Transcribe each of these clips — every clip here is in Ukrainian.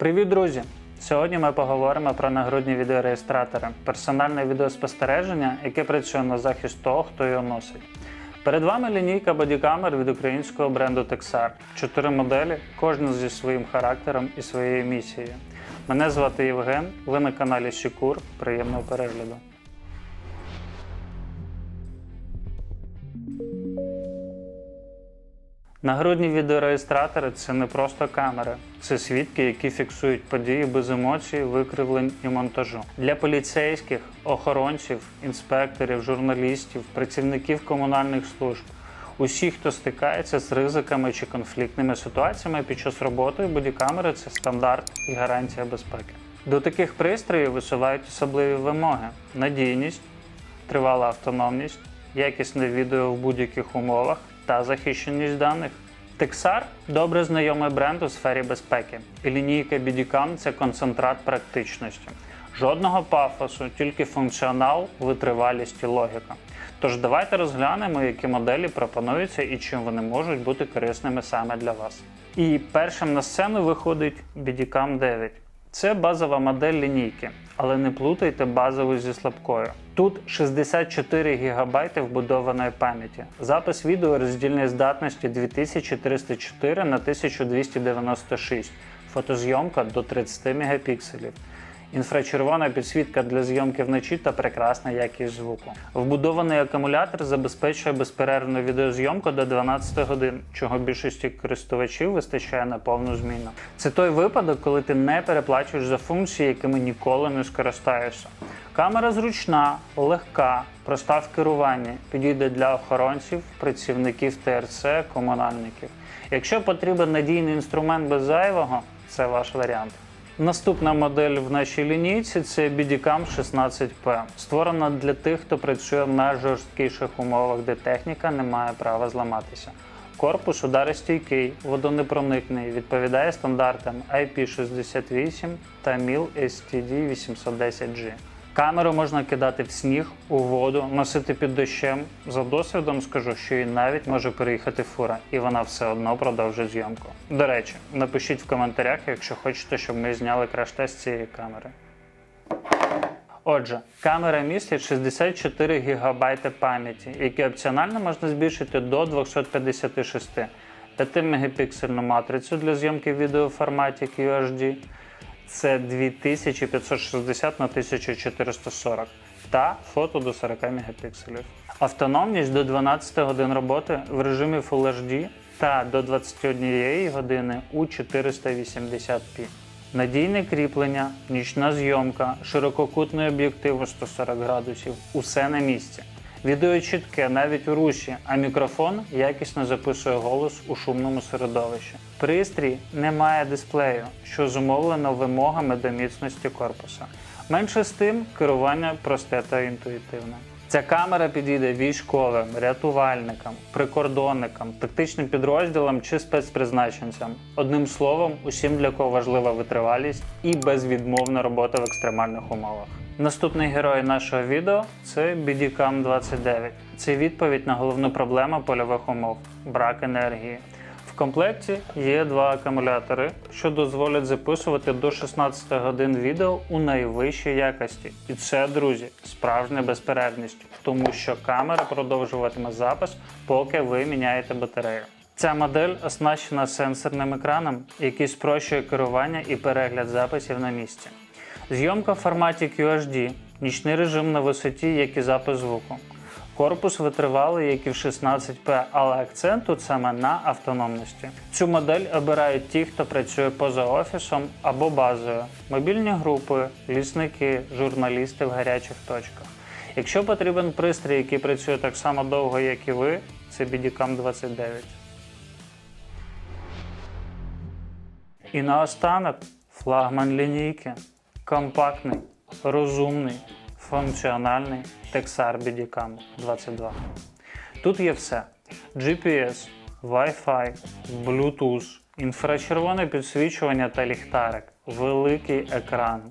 Привіт, друзі! Сьогодні ми поговоримо про нагрудні відеореєстратори, персональне відеоспостереження, яке працює на захист того, хто його носить. Перед вами лінійка бодікамер від українського бренду Texar. Чотири моделі, кожна зі своїм характером і своєю місією. Мене звати Євген, ви на каналі Сікур. Приємного перегляду. Нагрудні відеореєстратори це не просто камери, це свідки, які фіксують події без емоцій, викривлень і монтажу. Для поліцейських, охоронців, інспекторів, журналістів, працівників комунальних служб, усіх, хто стикається з ризиками чи конфліктними ситуаціями під час роботи, бодікамери це стандарт і гарантія безпеки. До таких пристроїв висувають особливі вимоги: надійність, тривала автономність, якісне відео в будь-яких умовах та захищеність даних. Texar – добре знайомий бренд у сфері безпеки, і лінійка BDCam – це концентрат практичності. Жодного пафосу, тільки функціонал, витривалість і логіка. Тож давайте розглянемо, які моделі пропонуються і чим вони можуть бути корисними саме для вас. І першим на сцену виходить BDCam 9. Це базова модель лінійки, але не плутайте базову зі слабкою. Тут 64 ГБ вбудованої пам'яті. Запис відео роздільної здатності 2304 на 1296, фотозйомка до 30 мегапікселів. Інфрачервона підсвітка для зйомки вночі та прекрасна якість звуку. Вбудований акумулятор забезпечує безперервну відеозйомку до 12 годин, чого більшості користувачів вистачає на повну зміну. Це той випадок, коли ти не переплачуєш за функції, якими ніколи не скористаєшся. Камера зручна, легка, проста в керуванні, підійде для охоронців, працівників ТРЦ, комунальників. Якщо потрібен надійний інструмент без зайвого, це ваш варіант. Наступна модель в нашій лінійці це BDCam 16P. Створена для тих, хто працює в найжорсткіших умовах, де техніка не має права зламатися. Корпус ударостійкий, водонепроникний, відповідає стандартам IP68 та MIL STD 810G. Камеру можна кидати в сніг, у воду, носити під дощем. За досвідом скажу, що і навіть може переїхати фура, і вона все одно продовжить зйомку. До речі, напишіть в коментарях, якщо хочете, щоб ми зняли краш-тест цієї камери. Отже, камера містить 64 ГБ пам'яті, які опціонально можна збільшити до 256, 5 мегапіксельну матрицю для зйомки відео в форматі QHD. Це 2560 на 1440 та фото до 40 мегапікселів. Автономність до 12 годин роботи в режимі Full HD та до 21 години у 480p. Надійне кріплення, нічна зйомка, ширококутний об'єктив у 140 градусів усе на місці. Відео чітке навіть у руші, а мікрофон якісно записує голос у шумному середовищі. Пристрій не має дисплею, що зумовлено вимогами до міцності корпуса. Менше з тим, керування просте та інтуїтивне. Ця камера підійде військовим, рятувальникам, прикордонникам, тактичним підрозділам чи спецпризначенцям. Одним словом, усім для кого важлива витривалість і безвідмовна робота в екстремальних умовах. Наступний герой нашого відео це BDCam 29. Це відповідь на головну проблему польових умов брак енергії. В комплекті є два акумулятори, що дозволять записувати до 16 годин відео у найвищій якості. І це, друзі, справжня безперервність, тому що камера продовжуватиме запис, поки ви міняєте батарею. Ця модель оснащена сенсорним екраном, який спрощує керування і перегляд записів на місці. Зйомка в форматі QHD, нічний режим на висоті, як і запис звуку. Корпус витривалий, як і в 16P, але акцент тут саме на автономності. Цю модель обирають ті, хто працює поза офісом або базою, мобільні групи, лісники, журналісти в гарячих точках. Якщо потрібен пристрій, який працює так само довго, як і ви, це BDCam 29. І наостанок флагман лінійки. Компактний, розумний, функціональний Texar BDCam 22. Тут є все: GPS, Wi-Fi, Bluetooth, інфрачервоне підсвічування та ліхтарик, великий екран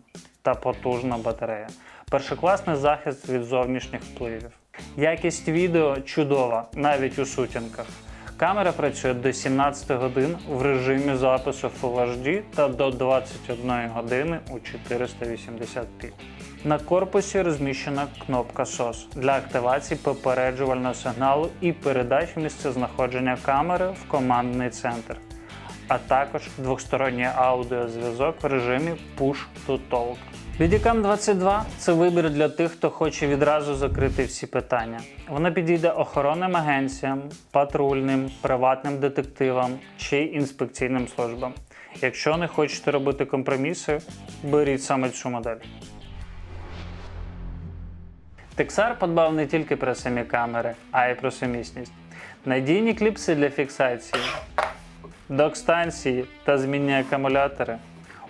та потужна батарея. Першокласний захист від зовнішніх впливів. Якість відео чудова, навіть у сутінках. Камера працює до 17 годин в режимі запису Full HD та до 21 години у 480p. На корпусі розміщена кнопка SOS для активації попереджувального сигналу і передачі місцезнаходження камери в командний центр, а також двосторонній аудіозв'язок в режимі Push to Talk. Videocam 22 це вибір для тих, хто хоче відразу закрити всі питання. Вона підійде охоронним агенціям, патрульним, приватним детективам чи інспекційним службам. Якщо не хочете робити компроміси, беріть саме цю модель. Texar подбав не тільки про самі камери, а й про сумісність. Надійні кліпси для фіксації, док-станції та змінні акумулятори.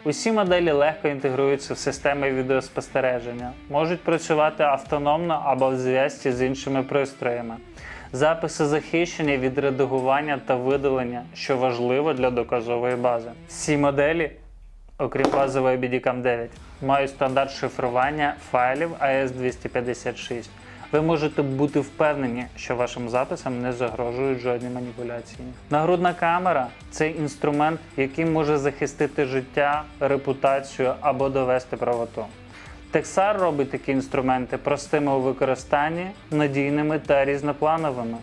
Усі моделі легко інтегруються в системи відеоспостереження, можуть працювати автономно або в зв'язці з іншими пристроями. Записи захищені від редагування та видалення, що важливо для доказової бази. Всі моделі окрім базової BDCam 9, мають стандарт шифрування файлів AS256. Ви можете бути впевнені, що вашим записам не загрожують жодні маніпуляції. Нагрудна камера це інструмент, який може захистити життя, репутацію або довести правоту. Тексар робить такі інструменти простими у використанні, надійними та різноплановими.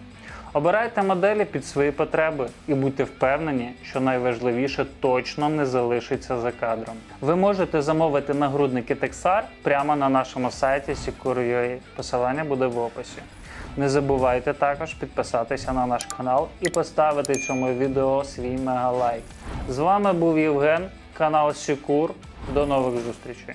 Обирайте моделі під свої потреби і будьте впевнені, що найважливіше точно не залишиться за кадром. Ви можете замовити нагрудники Texar прямо на нашому сайті Secure.ua. Посилання буде в описі. Не забувайте також підписатися на наш канал і поставити цьому відео свій мегалайк. З вами був Євген, канал Secure. До нових зустрічей!